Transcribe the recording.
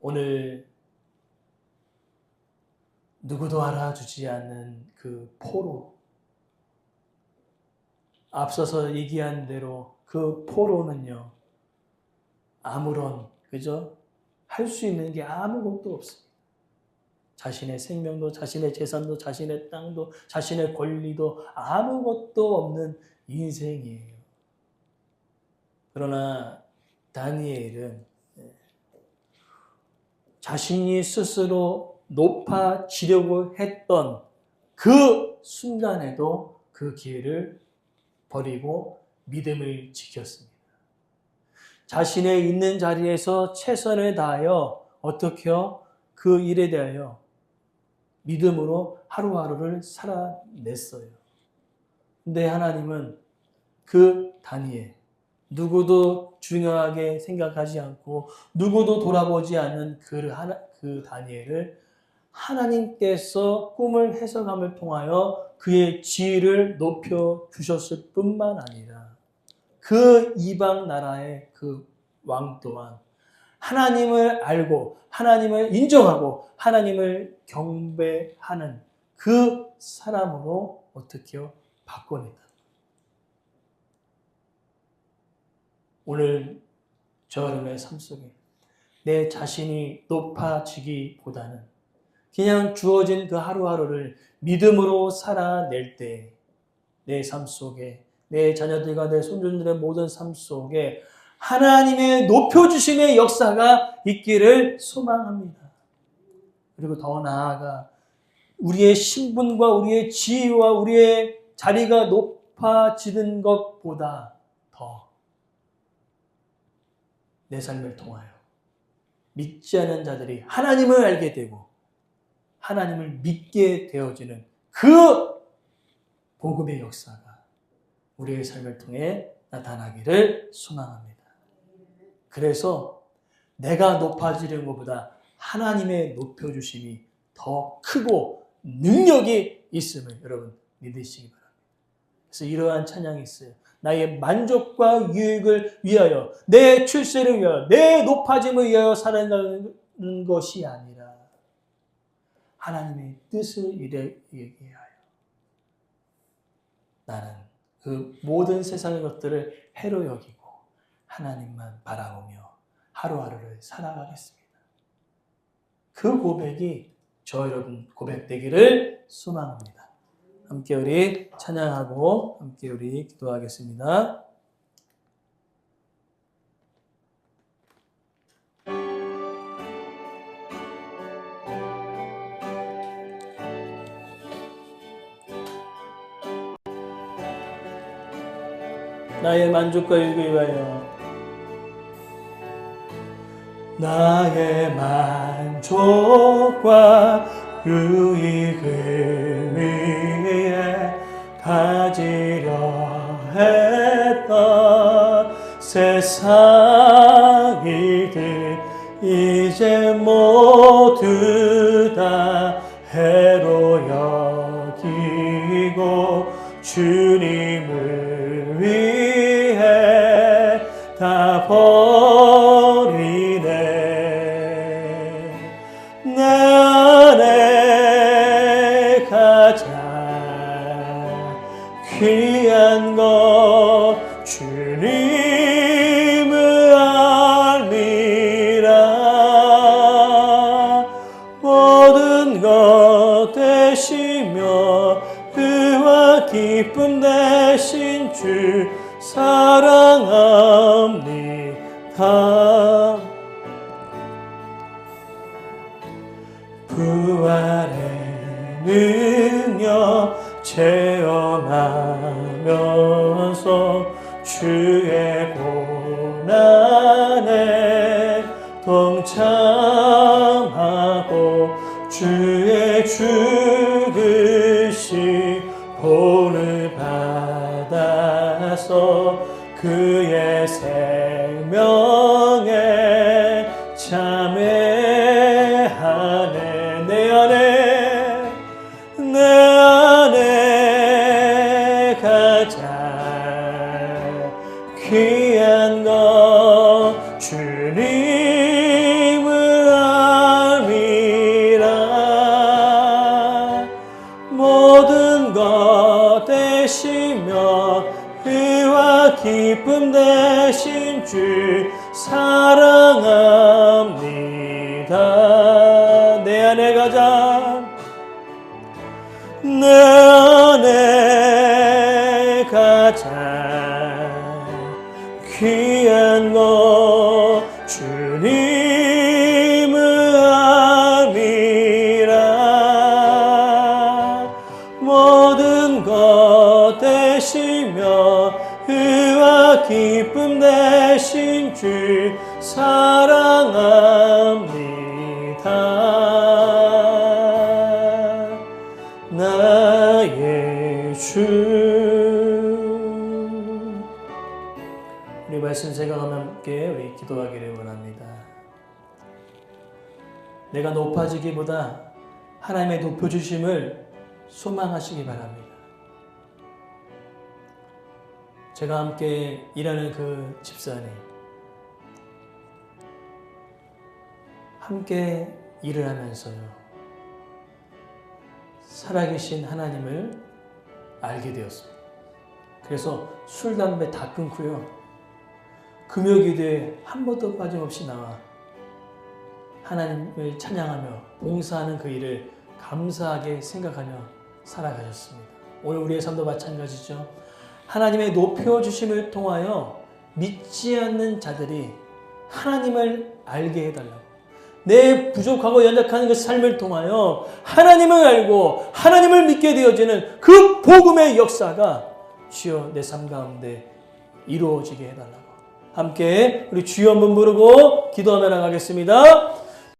오늘 누구도 알아주지 않는 그 포로 앞서서 얘기한 대로 그 포로는요 아무런 그죠 할 수 있는 게 아무것도 없습니다. 자신의 생명도 자신의 재산도 자신의 땅도 자신의 권리도 아무것도 없는 인생이에요. 그러나 다니엘은 예, 자신이 스스로 높아지려고 했던 그 순간에도 그 기회를 버리고 믿음을 지켰습니다. 자신의 있는 자리에서 최선을 다하여 어떻게요? 그 일에 대하여 믿음으로 하루하루를 살아냈어요. 근데 하나님은 그 다니엘, 누구도 중요하게 생각하지 않고 누구도 돌아보지 않는 그, 하나, 그 다니엘을 하나님께서 꿈을 해석함을 통하여 그의 지위를 높여 주셨을 뿐만 아니라 그 이방 나라의 그 왕 또한 하나님을 알고 하나님을 인정하고 하나님을 경배하는 그 사람으로 어떻게요? 바꿔낸다. 오늘 저 여러분의 삶 속에 내 자신이 높아지기보다는 그냥 주어진 그 하루하루를 믿음으로 살아낼 때 내 삶 속에 내 자녀들과 내 손주들의 모든 삶 속에 하나님의 높여주심의 역사가 있기를 소망합니다. 그리고 더 나아가 우리의 신분과 우리의 지위와 우리의 자리가 높아지는 것보다 더 내 삶을 통하여 믿지 않은 자들이 하나님을 알게 되고 하나님을 믿게 되어지는 그 복음의 역사가 우리의 삶을 통해 나타나기를 소망합니다. 그래서 내가 높아지는 것보다 하나님의 높여주심이 더 크고 능력이 있음을 여러분 믿으시기 바랍니다. 그래서 이러한 찬양이 있어요. 나의 만족과 유익을 위하여, 내 출세를 위하여, 내 높아짐을 위하여 살아가는 것이 아니라 하나님의 뜻을 이루기 위하여 나는 그 모든 세상의 것들을 해로 여기고 하나님만 바라보며 하루하루를 살아가겠습니다. 그 고백이 저 여러분 고백되기를 소망합니다. 함께 우리 찬양하고 함께 우리 기도하겠습니다. 나의 만족과 유익을 위하여 나의 만족과 유익을 위해 가지려 했던 세상 이들 이제 모두 다 해로 여기고 주님 기쁨 되신 주 사랑합니다 부활의 능력 체험하면서 주의 고난에 동참하고 주의 죽으신 본을 받아서 그의 생명 기쁨 되신 주 사랑합니다. 내 안에 가장 내 안에 가장 귀한 것 주님 주 사랑합니다. 나의 주. 우리 말씀 생각하며 함께 우리 기도하기를 원합니다. 내가 높아지기보다 하나님의 높여주심을 소망하시기 바랍니다. 제가 함께 일하는 그 집사님 함께 일을 하면서요 살아계신 하나님을 알게 되었습니다. 그래서 술, 담배 다 끊고요. 금요기도에 한 번도 빠짐없이 나와 하나님을 찬양하며 봉사하는 그 일을 감사하게 생각하며 살아가셨습니다. 오늘 우리의 삶도 마찬가지죠. 하나님의 높여주심을 통하여 믿지 않는 자들이 하나님을 알게 해달라고. 내 부족하고 연약한 그 삶을 통하여 하나님을 알고 하나님을 믿게 되어지는 그 복음의 역사가 주여 내 삶 가운데 이루어지게 해달라고. 함께 우리 주여 한번 부르고 기도하며 나가겠습니다.